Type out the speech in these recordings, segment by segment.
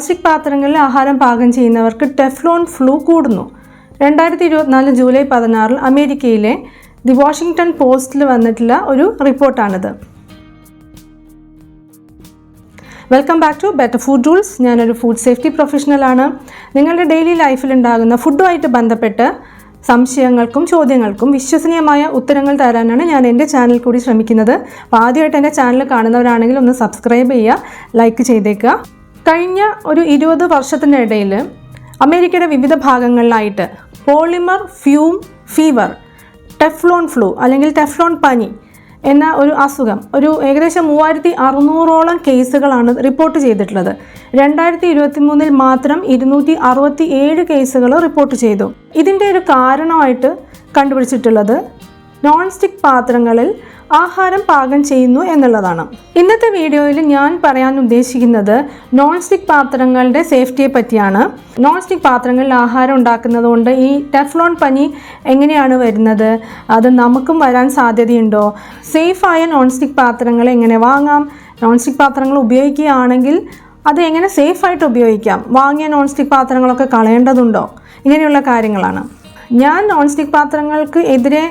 Stick പാത്രങ്ങളിൽ ആഹാരം പാകം ചെയ്യുന്നവർക്ക് ടെഫ്ലോൺ ഫ്ലൂ കൂടുന്നു. രണ്ടായിരത്തി ഇരുപത്തിനാല് ജൂലൈ പതിനാറിൽ അമേരിക്കയിലെ ദി വാഷിങ്ടൺ പോസ്റ്റിൽ വന്നിട്ടുള്ള ഒരു റിപ്പോർട്ടാണിത്. Welcome back to better food rules. ഞാനൊരു ഫുഡ് സേഫ്റ്റി പ്രൊഫഷണലാണ്. നിങ്ങളുടെ ഡെയിലി ലൈഫിൽ ഉണ്ടാകുന്ന ഫുഡുമായിട്ട് ബന്ധപ്പെട്ട് സംശയങ്ങൾക്കും ചോദ്യങ്ങൾക്കും വിശ്വസനീയമായ ഉത്തരങ്ങൾ തരാനാണ് ഞാൻ എന്റെ ചാനൽ കൂടി ശ്രമിക്കുന്നത്. അപ്പോൾ ആദ്യമായിട്ട് എന്റെ ചാനൽ കാണുന്നവരാണെങ്കിൽ ഒന്ന് സബ്സ്ക്രൈബ് ചെയ്യുക ലൈക്ക് ചെയ്തേക്കുക. കഴിഞ്ഞ ഒരു ഇരുപത് വർഷത്തിനിടയിൽ അമേരിക്കയുടെ വിവിധ ഭാഗങ്ങളിലായിട്ട് polymer fume fever Teflon flu അല്ലെങ്കിൽ ടെഫ്ലോൺ പനി എന്ന ഒരു അസുഖം ഒരു ഏകദേശം മൂവായിരത്തി അറുന്നൂറോളം കേസുകളാണ് റിപ്പോർട്ട് ചെയ്തിട്ടുള്ളത്. രണ്ടായിരത്തി ഇരുപത്തി മൂന്നിൽ മാത്രം ഇരുന്നൂറ്റി അറുപത്തി ഏഴ് കേസുകൾ റിപ്പോർട്ട് ചെയ്തു. ഇതിന്റെ ഒരു കാരണമായിട്ട് കണ്ടുപിടിച്ചിട്ടുള്ളത് നോൺ സ്റ്റിക് പാത്രങ്ങളിൽ ആഹാരം പാകം ചെയ്യുന്നു എന്നുള്ളതാണ്. ഇന്നത്തെ വീഡിയോയിൽ ഞാൻ പറയാൻ ഉദ്ദേശിക്കുന്നത് നോൺ സ്റ്റിക് പാത്രങ്ങളുടെ സേഫ്റ്റിയെ പറ്റിയാണ്. നോൺ സ്റ്റിക് പാത്രങ്ങളിൽ ആഹാരം ഉണ്ടാക്കുന്നത് കൊണ്ട് ഈ ടെഫ്ലോൺ പനി എങ്ങനെയാണ് വരുന്നത്? അത് നമുക്കും വരാൻ സാധ്യതയുണ്ടോ? സേഫായ നോൺ സ്റ്റിക് പാത്രങ്ങൾ എങ്ങനെ വാങ്ങാം? നോൺ സ്റ്റിക് പാത്രങ്ങൾ ഉപയോഗിക്കുകയാണെങ്കിൽ അത് എങ്ങനെ സേഫായിട്ട് ഉപയോഗിക്കാം? വാങ്ങിയ നോൺ സ്റ്റിക് പാത്രങ്ങളൊക്കെ കളയേണ്ടതുണ്ടോ? ഇങ്ങനെയുള്ള കാര്യങ്ങളാണ്. ഞാൻ നോൺ സ്റ്റിക്ക് പാത്രങ്ങൾക്ക് എതിരെ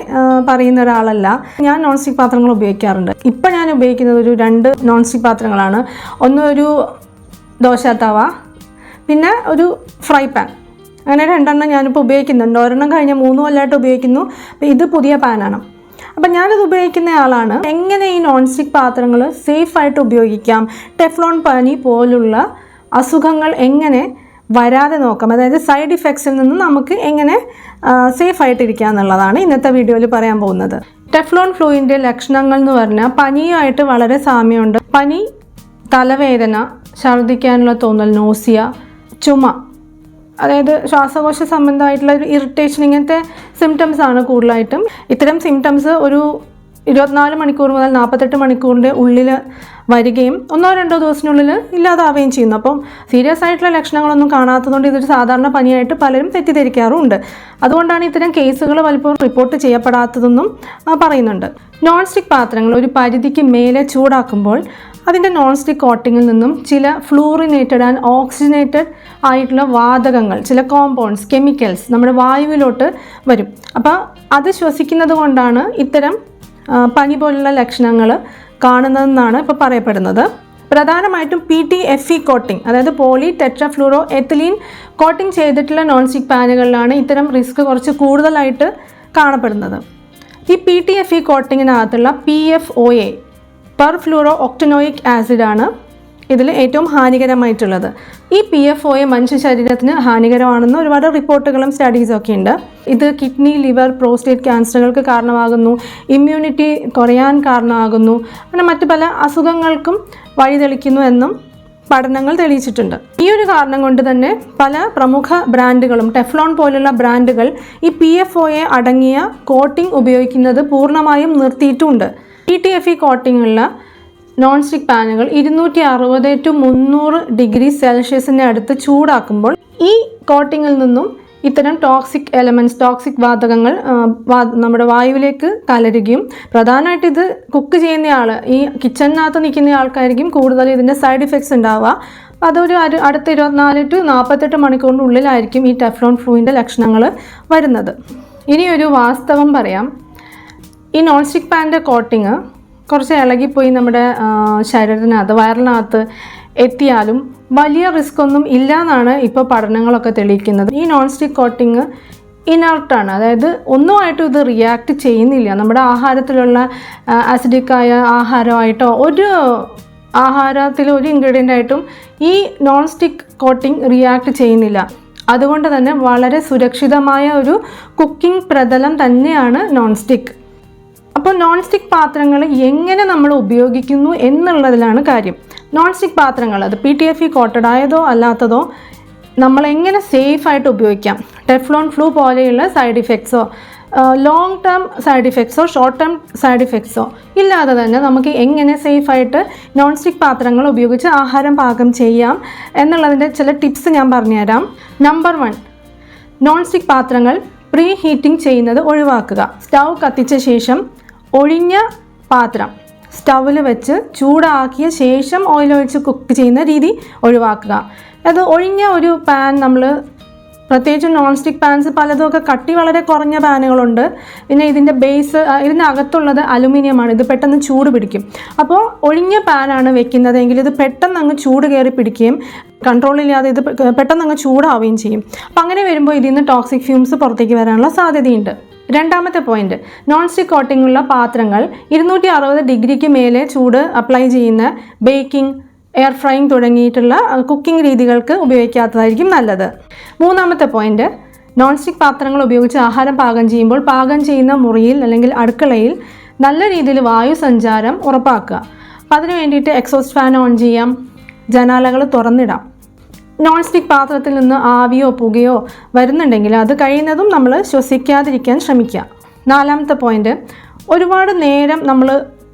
പറയുന്ന ഒരാളല്ല. ഞാൻ നോൺ സ്റ്റിക്ക് പാത്രങ്ങൾ ഉപയോഗിക്കാറുണ്ട്. ഇപ്പം ഞാൻ ഉപയോഗിക്കുന്നത് ഒരു രണ്ട് നോൺ സ്റ്റിക്ക് പാത്രങ്ങളാണ്. ഒന്ന് ഒരു ദോശ തവ പിന്നെ ഒരു ഫ്രൈ പാൻ അങ്ങനെ രണ്ടെണ്ണം ഞാനിപ്പോൾ ഉപയോഗിക്കുന്നുണ്ട്. ഒരെണ്ണം കഴിഞ്ഞ മൂന്ന് കൊല്ലമായിട്ട് ഉപയോഗിക്കുന്നു. ഇത് പുതിയ പാനാണ് അപ്പം ഞാനിത് ഉപയോഗിക്കുന്ന ആളാണ്. എങ്ങനെ ഈ നോൺ സ്റ്റിക്ക് പാത്രങ്ങൾ സേഫായിട്ട് ഉപയോഗിക്കാം? ടെഫ്ലോൺ പനി പോലുള്ള അസുഖങ്ങൾ എങ്ങനെ വരാതെ നോക്കാം. അതായത് സൈഡ് ഇഫക്ട്സിൽ നിന്ന് നമുക്ക് എങ്ങനെ സേഫ് ആയിട്ടിരിക്കുക എന്നുള്ളതാണ് ഇന്നത്തെ വീഡിയോയിൽ പറയാൻ പോകുന്നത്. ടെഫ്ലോൺ ഫ്ലൂയിന്റെ ലക്ഷണങ്ങൾ എന്ന് പറഞ്ഞാൽ പനിയുമായിട്ട് വളരെ സാമ്യമുണ്ട്. പനി തലവേദന ഛർദ്ദിക്കാനുള്ള തോന്നൽ നോസിയ ചുമ. അതായത് ശ്വാസകോശ സംബന്ധമായിട്ടുള്ള ഒരു ഇറിറ്റേഷൻ ഇങ്ങനത്തെ സിംറ്റംസ് ആണ് കൂടുതലായിട്ടും. ഇത്തരം സിംറ്റംസ് ഒരു ഇരുപത്തിനാല് മണിക്കൂർ മുതൽ നാൽപ്പത്തെട്ട് മണിക്കൂറിന്റെ ഉള്ളിൽ വരികയും ഒന്നോ രണ്ടോ ദിവസത്തിനുള്ളിൽ ഇല്ലാതാവുകയും ചെയ്യുന്നു. അപ്പം സീരിയസ് ആയിട്ടുള്ള ലക്ഷണങ്ങളൊന്നും കാണാത്തതുകൊണ്ട് ഇതൊരു സാധാരണ പനിയായിട്ട് പലരും തെറ്റിദ്ധരിക്കാറുമുണ്ട്. അതുകൊണ്ടാണ് ഇത്തരം കേസുകൾ പലപ്പോഴും റിപ്പോർട്ട് ചെയ്യപ്പെടാത്തതെന്നും പറയുന്നുണ്ട്. നോൺ സ്റ്റിക്ക് പാത്രങ്ങൾ ഒരു പരിധിക്ക് മേലെ ചൂടാക്കുമ്പോൾ അതിന്റെ നോൺ സ്റ്റിക്ക് കോട്ടിങ്ങിൽ നിന്നും ചില ഫ്ലൂറിനേറ്റഡ് ആൻഡ് ഓക്സിജനേറ്റഡ് ആയിട്ടുള്ള വാതകങ്ങൾ ചില കോമ്പൗണ്ട്സ് കെമിക്കൽസ് നമ്മുടെ വായുവിലോട്ട് വരും. അപ്പോൾ അത് ശ്വസിക്കുന്നത് കൊണ്ടാണ് ഇത്തരം പനി പോലുള്ള ലക്ഷണങ്ങൾ കാണുന്നതെന്നാണ് ഇപ്പോൾ പറയപ്പെടുന്നത്. പ്രധാനമായിട്ടും P T F E coating അതായത് പോളി ടെട്രഫ്ലൂറോ എത്തിലീൻ കോട്ടിംഗ് ചെയ്തിട്ടുള്ള നോൺ സ്റ്റിക് പാനുകളിലാണ് ഇത്തരം റിസ്ക് കുറച്ച് കൂടുതലായിട്ട് കാണപ്പെടുന്നത്. ഈ P T F E കോട്ടിങ്ങിനകത്തുള്ള P F O A per fluoro octanoic ആസിഡാണ് ഇതിൽ ഏറ്റവും ഹാനികരമായിട്ടുള്ളത്. ഈ പി എഫ് ഒ എ മനുഷ്യ ശരീരത്തിന് ഹാനികരമാണെന്ന് ഒരുപാട് റിപ്പോർട്ടുകളും സ്റ്റഡീസും ഒക്കെ ഉണ്ട്. ഇത് കിഡ്നി ലിവർ പ്രോസ്റ്റേറ്റ് ക്യാൻസറുകൾക്ക് കാരണമാകുന്നു. ഇമ്മ്യൂണിറ്റി കുറയാൻ കാരണമാകുന്നു. അങ്ങനെ മറ്റു പല അസുഖങ്ങൾക്കും വഴിതെളിക്കുന്നു എന്നും പഠനങ്ങൾ തെളിയിച്ചിട്ടുണ്ട്. ഈ ഒരു കാരണം കൊണ്ട് തന്നെ പല പ്രമുഖ ബ്രാൻഡുകളും ടെഫ്ലോൺ പോലുള്ള ബ്രാൻഡുകൾ ഈ പി എഫ് ഒ എ അടങ്ങിയ കോട്ടിംഗ് ഉപയോഗിക്കുന്നത് പൂർണമായും നിർത്തിയിട്ടുമുണ്ട് പി ടി എഫ് ഇ കോട്ടിങ്ങുള്ള നോൺ സ്റ്റിക്ക് പാനുകൾ ഇരുന്നൂറ്റി അറുപത് ടു മുന്നൂറ് ഡിഗ്രി സെൽഷ്യസിന്റെ അടുത്ത് ചൂടാക്കുമ്പോൾ ഈ കോട്ടിങ്ങിൽ നിന്നും ഇത്തരം ടോക്സിക് എലമെന്റ്സ് ടോക്സിക് വാതകങ്ങൾ നമ്മുടെ വായുവിലേക്ക് കലരുകയും പ്രധാനമായിട്ട് ഇത് കുക്ക് ചെയ്യുന്നയാൾ ഈ കിച്ചണിനകത്ത് നിൽക്കുന്ന ആൾക്കായിരിക്കും കൂടുതൽ ഇതിന്റെ സൈഡ് ഇഫക്ട്സ് ഉണ്ടാവുക. അതൊരു അടുത്ത ഇരുപത്തിനാല് ടു നാൽപ്പത്തെട്ട് മണിക്കൂറിന്റെ ഉള്ളിലായിരിക്കും ഈ ടെഫ്ലോൺ ഫ്ലൂവിന്റെ ലക്ഷണങ്ങൾ വരുന്നത്. ഇനിയൊരു വാസ്തവം പറയാം. ഈ നോൺ സ്റ്റിക് പാന്റെ കോട്ടിങ് കുറച്ച് ഇളകിപ്പോയി നമ്മുടെ ശരീരത്തിനകത്ത് വയറിനകത്ത് എത്തിയാലും വലിയ റിസ്ക് ഒന്നും ഇല്ല എന്നാണ് ഇപ്പോൾ പഠനങ്ങളൊക്കെ തെളിയിക്കുന്നത്. ഈ നോൺ സ്റ്റിക്ക് കോട്ടിങ് ഇനർട്ടാണ് അതായത് ഒന്നുമായിട്ടും ഇത് റിയാക്ട് ചെയ്യുന്നില്ല. നമ്മുടെ ആഹാരത്തിലുള്ള ആസിഡിക്കായ ആഹാരമായിട്ടോ ഒരു ആഹാരത്തിൽ ഒരു ഇൻഗ്രീഡിയന്റ് ആയിട്ടും ഈ നോൺ സ്റ്റിക്ക് കോട്ടിംഗ് റിയാക്ട് ചെയ്യുന്നില്ല. അതുകൊണ്ട് തന്നെ വളരെ സുരക്ഷിതമായ ഒരു കുക്കിംഗ് പ്രതലം തന്നെയാണ് നോൺ സ്റ്റിക്ക് അപ്പോൾ നോൺ സ്റ്റിക്ക് പാത്രങ്ങൾ എങ്ങനെ നമ്മൾ ഉപയോഗിക്കുന്നു എന്നുള്ളതിലാണ് കാര്യം. നോൺ സ്റ്റിക്ക് പാത്രങ്ങൾ അത് P T F E coated ആയതോ അല്ലാത്തതോ നമ്മൾ എങ്ങനെ സേഫായിട്ട് ഉപയോഗിക്കാം? ടെഫ്ലോൺ ഫ്ലൂ പോലെയുള്ള സൈഡ് ഇഫക്ട്സോ ലോങ് ടേം സൈഡ് ഇഫക്ട്സോ ഷോർട്ട് ടേം സൈഡ് ഇഫക്ട്സോ ഇല്ലാതെ തന്നെ നമുക്ക് എങ്ങനെ സേഫായിട്ട് നോൺ സ്റ്റിക്ക് പാത്രങ്ങൾ ഉപയോഗിച്ച് ആഹാരം പാകം ചെയ്യാം എന്നുള്ളതിന്റെ ചില ടിപ്സ് ഞാൻ പറഞ്ഞുതരാം. നമ്പർ വൺ നോൺ സ്റ്റിക്ക് പാത്രങ്ങൾ പ്രീ ഹീറ്റിംഗ് ചെയ്യുന്നത് ഒഴിവാക്കുക. സ്റ്റൗ കത്തിച്ച ശേഷം ഒഴിഞ്ഞ പാത്രം. സ്റ്റൗവിൽ വെച്ച് ചൂടാക്കിയ ശേഷം ഓയിൽ ഒഴിച്ച് കുക്ക് ചെയ്യുന്ന രീതി ഒഴിവാക്കുക. അത് ഒഴിഞ്ഞ ഒരു പാൻ നമ്മൾ പ്രത്യേകിച്ച് നോൺ സ്റ്റിക്ക് പാൻസ് പലതുമൊക്കെ കട്ടി വളരെ കുറഞ്ഞ പാനുകളുണ്ട് പിന്നെ ഇതിന്റെ ബേസ് ഇതിന്റെ അകത്തുള്ളത് അലുമിനിയമാണ്. ഇത് പെട്ടെന്ന് ചൂട് പിടിക്കും. അപ്പോൾ ഒഴിഞ്ഞ പാനാണ് വെക്കുന്നതെങ്കിൽ ഇത് പെട്ടെന്ന് അങ്ങ് ചൂട് കയറി പിടിക്കുകയും കൺട്രോളില്ലാതെ ഇത് പെട്ടെന്ന് അങ്ങ് ചൂടാവുകയും ചെയ്യും. അപ്പോൾ അങ്ങനെ വരുമ്പോൾ ഇതിൽ നിന്ന് ടോക്സിക് ഫ്യൂംസ് പുറത്തേക്ക് വരാനുള്ള സാധ്യതയുണ്ട്. രണ്ടാമത്തെ പോയിന്റ് നോൺ സ്റ്റിക്ക് കോട്ടിംഗ് ഉള്ള പാത്രങ്ങൾ ഇരുന്നൂറ്റി അറുപത് ഡിഗ്രിക്ക് മേലെ ചൂട് അപ്ലൈ ചെയ്യുന്ന ബേക്കിംഗ് എയർ ഫ്രൈയിങ് തുടങ്ങിയിട്ടുള്ള കുക്കിംഗ് രീതികൾക്ക് ഉപയോഗിക്കാത്തതായിരിക്കും നല്ലത്. മൂന്നാമത്തെ പോയിന്റ് നോൺ സ്റ്റിക്ക് പാത്രങ്ങൾ ഉപയോഗിച്ച് ആഹാരം പാകം ചെയ്യുമ്പോൾ പാകം ചെയ്യുന്ന മുറിയിൽ അല്ലെങ്കിൽ അടുക്കളയിൽ നല്ല രീതിയിൽ വായു സഞ്ചാരം ഉറപ്പാക്കുക. അപ്പം അതിന് വേണ്ടിയിട്ട് എക്സോസ്റ്റ് ഫാൻ ഓൺ ചെയ്യാം. ജനാലകൾ തുറന്നിടാം. നോൺ സ്റ്റിക്ക് പാത്രത്തിൽ നിന്ന് ആവിയോ പുകയോ വരുന്നുണ്ടെങ്കിൽ അത് കഴിയുന്നതും നമ്മൾ ശ്വസിക്കാതിരിക്കാൻ ശ്രമിക്കുക. നാലാമത്തെ പോയിന്റ് ഒരുപാട് നേരം നമ്മൾ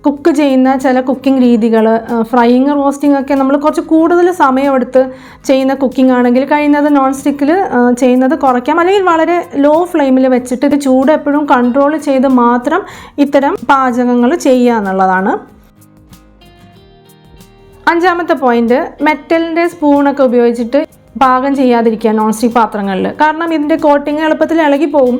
കുക്ക് ചെയ്യുന്ന ചില കുക്കിംഗ് രീതികൾ ഫ്രൈയിങ് റോസ്റ്റിംഗ് ഒക്കെ നമ്മൾ കുറച്ച് കൂടുതൽ സമയമെടുത്ത് ചെയ്യുന്ന കുക്കിംഗ് ആണെങ്കിൽ കഴിയുന്നത് നോൺ സ്റ്റിക്കിൽ ചെയ്യുന്നത് കുറയ്ക്കാം. അല്ലെങ്കിൽ വളരെ ലോ ഫ്ലെയിമിൽ വെച്ചിട്ട് ഇത് ചൂട് എപ്പോഴും കൺട്രോൾ ചെയ്ത് മാത്രം ഇത്തരം പാചകങ്ങൾ ചെയ്യുക എന്നുള്ളതാണ്. അഞ്ചാമത്തെ പോയിന്റ് മെറ്റലിന്റെ സ്പൂണൊക്കെ ഉപയോഗിച്ചിട്ട് പാകം ചെയ്യാതിരിക്കുക നോൺ സ്റ്റിക് പാത്രങ്ങളിൽ. കാരണം ഇതിന്റെ കോട്ടിങ് എളുപ്പത്തിൽ ഇളകി പോകും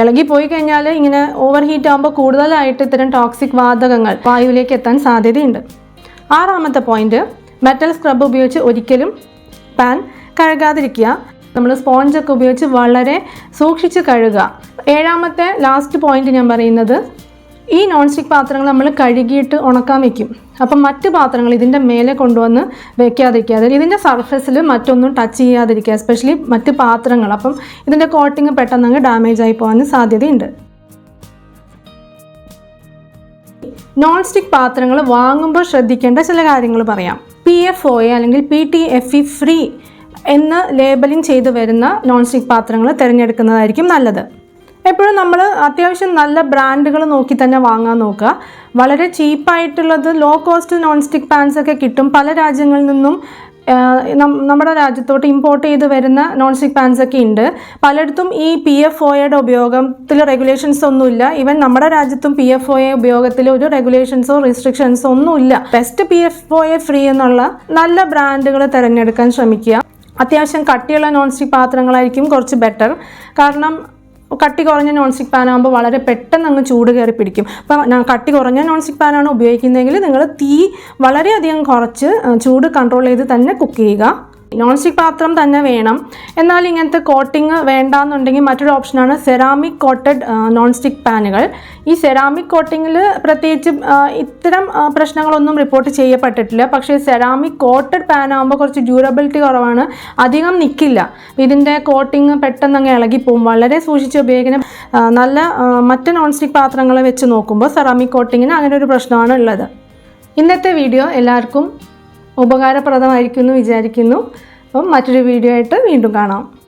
ഇളകി പോയി കഴിഞ്ഞാൽ ഇങ്ങനെ ഓവർ ഹീറ്റ് ആകുമ്പോൾ കൂടുതലായിട്ട് ഇത്തരം ടോക്സിക് വാതകങ്ങൾ വായുവിലേക്ക് എത്താൻ സാധ്യതയുണ്ട്. ആറാമത്തെ പോയിന്റ് മെറ്റൽ സ്ക്രബ് ഉപയോഗിച്ച് ഒരിക്കലും പാൻ കഴുകാതിരിക്കുക. നമ്മൾ സ്പോഞ്ചൊക്കെ ഉപയോഗിച്ച് വളരെ സൂക്ഷിച്ച് കഴുകുക. ഏഴാമത്തെ ലാസ്റ്റ് പോയിന്റ് ഞാൻ പറയുന്നത് ഈ നോൺ സ്റ്റിക് പാത്രങ്ങൾ നമ്മൾ കഴുകിയിട്ട് ഉണക്കാൻ വെക്കും. അപ്പം മറ്റ് പാത്രങ്ങൾ ഇതിന്റെ മേലെ കൊണ്ടുവന്ന് വെക്കാതിരിക്കുക അതായത് ഇതിന്റെ സർഫസിൽ മറ്റൊന്നും ടച്ച് ചെയ്യാതിരിക്കുക എസ്പെഷ്യലി മറ്റ് പാത്രങ്ങൾ. അപ്പം ഇതിന്റെ കോട്ടിങ് പെട്ടെന്ന് അങ്ങ് ഡാമേജ് ആയി പോകാൻ സാധ്യതയുണ്ട്. നോൺ സ്റ്റിക് പാത്രങ്ങൾ വാങ്ങുമ്പോൾ ശ്രദ്ധിക്കേണ്ട ചില കാര്യങ്ങൾ പറയാം. പി എഫ് ഒ അല്ലെങ്കിൽ P T F E free എന്ന് ലേബലിംഗ് ചെയ്തു വരുന്ന നോൺ സ്റ്റിക് പാത്രങ്ങൾ തിരഞ്ഞെടുക്കുന്നതായിരിക്കും നല്ലത്. എപ്പോഴും നമ്മൾ അത്യാവശ്യം നല്ല ബ്രാൻഡുകൾ നോക്കി തന്നെ വാങ്ങാൻ നോക്കുക. വളരെ ചീപ്പായിട്ടുള്ളത് low cost non stick pans ഒക്കെ കിട്ടും. പല രാജ്യങ്ങളിൽ നിന്നും നമ്മുടെ രാജ്യത്തോട്ട് ഇമ്പോർട്ട് ചെയ്ത് വരുന്ന നോൺ സ്റ്റിക്ക് പാൻസ് ഒക്കെ ഉണ്ട്. പലയിടത്തും ഈ പി എഫ് ഒയുടെ ഉപയോഗത്തിൽ റെഗുലേഷൻസ് ഒന്നുമില്ല. ഈവൻ നമ്മുടെ രാജ്യത്തും പി എഫ് ഒയെ ഉപയോഗത്തിൽ ഒരു റെഗുലേഷൻസോ റെസ്ട്രിക്ഷൻസോ ഒന്നുമില്ല. ബെസ്റ്റ് പി എഫ് ഒയെ ഫ്രീ എന്നുള്ള നല്ല ബ്രാൻഡുകൾ തിരഞ്ഞെടുക്കാൻ ശ്രമിക്കുക. അത്യാവശ്യം കട്ടിയുള്ള നോൺ സ്റ്റിക്ക് പാത്രങ്ങളായിരിക്കും കുറച്ച് ബെറ്റർ കാരണം കട്ടി കുറഞ്ഞ നോൺ സ്റ്റിക്ക് പാൻ ആകുമ്പോൾ വളരെ പെട്ടെന്ന് അങ്ങ് ചൂട് കയറി പിടിക്കും. അപ്പം കട്ടി കുറഞ്ഞ നോൺ സ്റ്റിക്ക് പാനാണ് ഉപയോഗിക്കുന്നതെങ്കിൽ നിങ്ങൾ തീ വളരെയധികം കുറച്ച് ചൂട് കൺട്രോൾ ചെയ്ത് തന്നെ കുക്ക് ചെയ്യുക. നോൺ സ്റ്റിക്ക് പാത്രം തന്നെ വേണം. എന്നാൽ ഇങ്ങനത്തെ കോട്ടിങ് വേണ്ടാന്നുണ്ടെങ്കിൽ മറ്റൊരു ഓപ്ഷനാണ് സെറാമിക് കോട്ടഡ് നോൺ സ്റ്റിക്ക് പാനുകൾ. ഈ സെറാമിക് കോട്ടിങ്ങിൽ പ്രത്യേകിച്ച് ഇത്തരം പ്രശ്നങ്ങളൊന്നും റിപ്പോർട്ട് ചെയ്യപ്പെട്ടിട്ടില്ല. പക്ഷേ സെറാമിക് കോട്ടഡ് പാൻ ആകുമ്പോൾ കുറച്ച് ഡ്യൂറബിലിറ്റി കുറവാണ്. അധികം നിൽക്കില്ല ഇതിന്റെ കോട്ടിങ് പെട്ടെന്ന് അങ്ങ് ഇളകിപ്പോവും. വളരെ സൂക്ഷിച്ച് ഉപയോഗിക്കുന്ന നല്ല മറ്റ് നോൺ സ്റ്റിക്ക് പാത്രങ്ങളെ വെച്ച് നോക്കുമ്പോൾ സെറാമിക് കോട്ടിങ്ങിന് അങ്ങനെ ഒരു പ്രശ്നമാണ് ഉള്ളത്. ഇന്നത്തെ വീഡിയോ എല്ലാവർക്കും ഉപകാരപ്രദമായിരിക്കും എന്ന് വിചാരിക്കുന്നു. അപ്പം മറ്റൊരു വീഡിയോ ആയിട്ട് വീണ്ടും കാണാം.